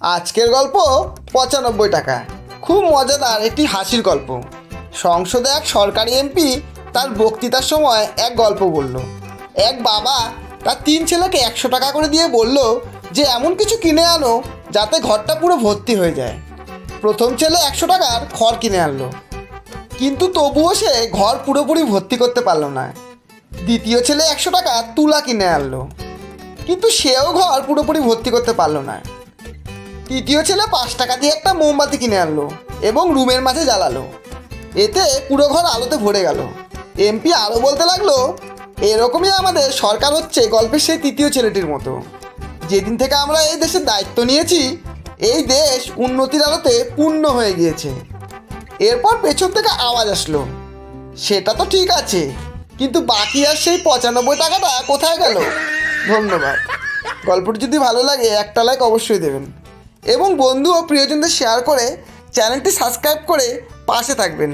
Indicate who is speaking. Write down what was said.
Speaker 1: আজকের গল্প পঁচানব্বই টাকা। খুব মজাদার একটি হাসির গল্প। সংসদে এক সরকারি এমপি তার বক্তৃতার সময় এক গল্প বলল। এক বাবা তার তিন ছেলেকে একশো টাকা করে দিয়ে বলল যে, এমন কিছু কিনে আনো যাতে ঘরটা পুরো ভর্তি হয়ে যায়। প্রথম ছেলে একশো টাকার খড় কিনে আনলো। কিন্তু তবুও সে ঘর পুরোপুরি ভর্তি করতে পারল না। দ্বিতীয় ছেলে একশো টাকা তুলা কিনে আনলো। কিন্তু সেও ঘর পুরোপুরি ভর্তি করতে পারল না। তৃতীয় ছেলে পাঁচ টাকা দিয়ে একটা মোমবাতি কিনে আনলো এবং রুমের মাঝে জ্বালালো। এতে পুরো ঘর আলোতে ভরে গেল। এমপি আরও বলতে লাগল, এরকমই আমাদের সরকার হচ্ছে গল্পের সেই তৃতীয় ছেলেটির মতো। যেদিন থেকে আমরা এই দেশের দায়িত্ব নিয়েছি, এই দেশ উন্নতির আলোতে পূর্ণ হয়ে গিয়েছে। এরপর পেছন থেকে আওয়াজ আসলো, সেটা তো ঠিক আছে, কিন্তু বাকি আর সেই পঁচানব্বই টাকাটা কোথায় গেল? ধন্যবাদ। গল্পটি যদি ভালো লাগে, একটা লাইক অবশ্যই দেবেন। এবং বন্ধু ও প্রিয়জনদের শেয়ার করে চ্যানেলটি সাবস্ক্রাইব করে পাশে থাকবেন।